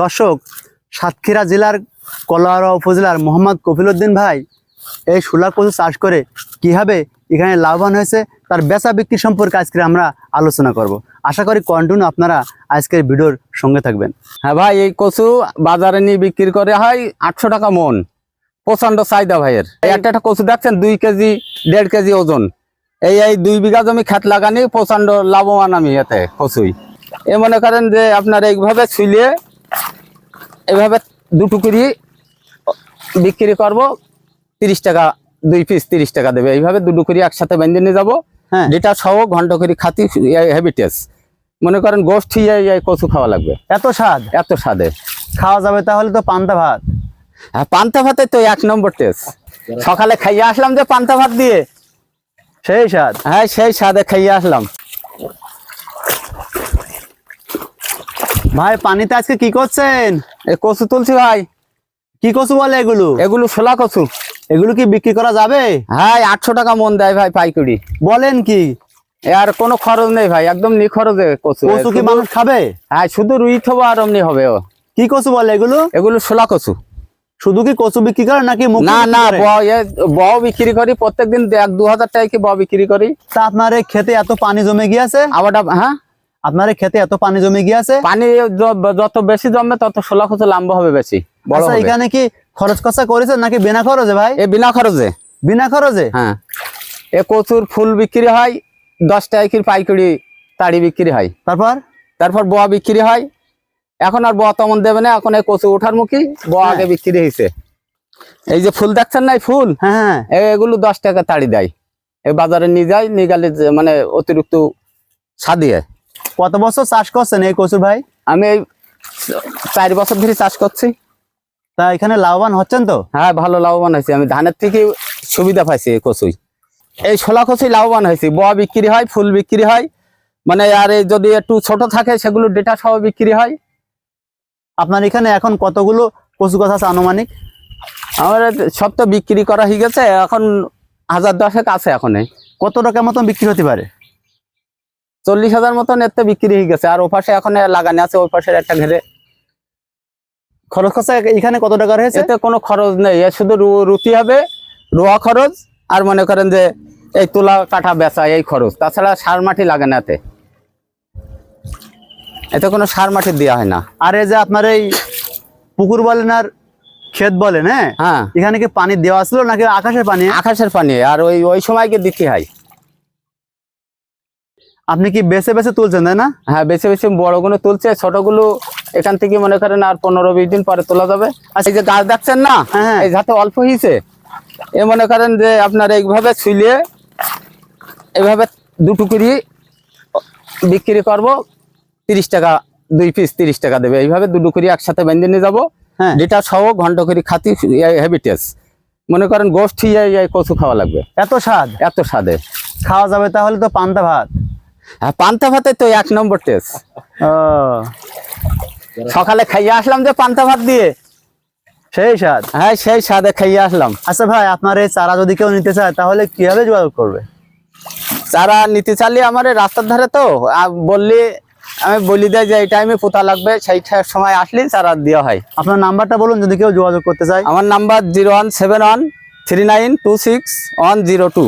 দর্শক, সাতক্ষীরা জেলার কলাহারা উপজেলার মোহাম্মদ কফিলউদ্দিন ভাই এই শোলা কচু চাষ করে কীভাবে এখানে লাভবান হয়েছে, তার বেচা বিক্রি সম্পর্কে আজকে আমরা আলোচনা করব। আশা করি কন্টিনিউ আপনারা আজকের ভিডিওর সঙ্গে থাকবেন। হ্যাঁ ভাই, এই কচু বাজারে নিয়ে বিক্রি করে হয় আটশো টাকা মন। প্রচণ্ড চাহিদা ভাইয়ের। একটা একটা কচু দেখছেন, দুই কেজি, দেড় কেজি ওজন। এই এই দুই বিঘা জমি খেত লাগানি প্রচণ্ড লাভবান আমি এতে কচুই। এ মনে করেন যে আপনার এইভাবে ছুলিয়ে এইভাবে দুটো করে বিক্রি করব তিরিশ টাকা দুই পিস তিরিশ টাকা দেবে। এইভাবে দুটো করে একসাথে বেঁধে নিয়ে যাব। হ্যাঁ। যেটা সহ ঘণ্টা করে খাতি হেবিটেস মনে করেন গোষ্ঠী এই এই কচু খাওয়া লাগবে। এত স্বাদ? এত স্বাদে। খাওয়া যাবে তাহলে তো পান্তা ভাত। হ্যাঁ পান্তা ভাতে তো এক নম্বর টেস্ট সকালে খাইয়ে আসলাম যে পান্তা ভাত দিয়ে। সেই স্বাদ। হ্যাঁ সেই স্বাদে খাইয়ে আসলাম। ভাই পানিতে আজকে কি করছেন? এই কচু তুলছি ভাই। কি কচু বলে এগুলো? এগুলো ছোলা কচু। এগুলো কি বিক্রি করা যাবে? হ্যাঁ আটশো টাকা মন দেয় ভাই পাইকুড়ি বলেন কি? আর কোনো খরচ নেই ভাই একদম নিখরচে কচু। কচু কি মানুষ খাবে? হ্যাঁ শুধু রুই থবো আর অমনি হবে ও। কি কচু বলে এগুলো? এগুলো ছোলা কচু। শুধু কি কচু বিক্রি করে নাকি না না ব- এ বিক্রি করি প্রত্যেকদিন এক দু হাজার টাকা কি ব বিক্রি করি? তা আপনার এই খেতে এত পানি জমে গিয়েছে? আবার হ্যাঁ? আপনার খেতে এত পানি জমে গিয়েছে? পানি যত বেশি জমে তত ছোলা কচু লম্বা হবে বেশি। আচ্ছা এখানে কি খরচ খরচা করেছেন নাকি বিনা খরচে ভাই? এ বিনা খরচে। বিনা খরচে? হ্যাঁ। এ কচুর ফুল বিক্রি হয় দশ টাকা পাইকারি তাড়ি বিক্রি হয়। তারপর? তারপর বোয়া বিক্রি হয়। এখন আর বোয়া তেমন দেবে না এখন এই কচু ওঠার মুখী বোয়া আগে বিক্রি হয়েছে। এই যে ফুল দেখছেন না ফুল? হ্যাঁ হ্যাঁ। এগুলো দশ টাকা তাড়ি দেয়। এই বাজারে নিয়ে যায় নিয়ে গেলে মানে অতিরিক্ত সাদিয়ে কত বছর চাষ করছেন এই কচু ভাই? আমি এই চার বছর ধরে চাষ করছি। তা এখানে লাভবান হচ্ছেন তো? হ্যাঁ ভালো লাভবান হয়েছে। আমি ধানের থেকে সুবিধা পাইছি এই কচুই। এই ছোলা কচুই লাভবান হয়েছি। বোয়া বিক্রি হয় ফুল বিক্রি হয়। মানে আর এই যদি একটু ছোট থাকে সেগুলো ডেটা সহ বিক্রি হয়। আপনার এখানে এখন কতগুলো কচু গাছ আছে আনুমানিক? আমার সব তো বিক্রি করা হয়ে গেছে। এখন হাজার দশেক আছে এখন কত টাকা মতন বিক্রি হতে পারে? চল্লিশ হাজার মতন এতে বিক্রি হয়ে গেছে। আর ওপাশে এখন লাগানো আছে ওই পাশের একটা ঘেরে। খরচ খরচা এখানে কত টাকা রয়েছে? এতে কোনো খরচ নেই। শুধু রুটি হবে রোয়া খরচ আর মনে করেন যে এই তুলা কাঠা বেচা এই খরচ। তাছাড়া সার মাটি লাগে না এতে। এতে কোনো সার মাটি দেওয়া হয় না। আর এই যে আপনার এই পুকুর বলেন আর ক্ষেত বলেন হ্যাঁ? হ্যাঁ। এখানে কি পানি দেওয়া ছিল নাকি আকাশের পানি? আকাশের পানি আর ওই ওই সময়কে দিতে হয়? আপনি কি বেছে বেছে তুলছেন তাই না? হ্যাঁ বেছে বেশি বড়গুলো তুলছে ছোটগুলো এখান থেকে মনে করেন আর পনেরো বিশ দিন পরে তোলা যাবে। আর এই যে গাছ দেখছেন না? হ্যাঁ, হ্যাঁ। এই যাতে অল্প হয়েছে এ মনে করেন যে আপনার এইভাবে ছুলিয়ে এইভাবে দুটো করে বিক্রি করব তিরিশ টাকা দুই পিস তিরিশ টাকা দেবে। এইভাবে দুটো করে একসাথে বেঁধে নিয়ে যাব। হ্যাঁ। যেটা সহ ঘন্ট করে খাতি হেবিটেস মনে করেন গোষ্ঠী এই এই কচু খাওয়া লাগবে। এত স্বাদ? এত স্বাদে। খাওয়া যাবে তাহলে তো পান্তা ভাত। হ্যাঁ পান্তা ভাতে তো এক নম্বর টেস্ট সকালে খাইয়ে আসলাম যে পান্তা ভাত দিয়ে। সেই স্বাদ? হ্যাঁ সেই স্বাদে খাইয়ে আসলাম। আচ্ছা ভাই আপনার এই চারা যদি কেউ নিতে চায় তাহলে কীভাবে যোগাযোগ করবে? চারা নিতে চাইলে আমার রাস্তার ধারে তো বললি আমি বলি দেয় যে এই টাইমে পোতা লাগবে সেই সময় আসলে চারা দেওয়া হয়। আপনার নাম্বারটা বলুন যদি কেউ যোগাযোগ করতে চায়। আমার number zero one seven one three nine two six one zero two.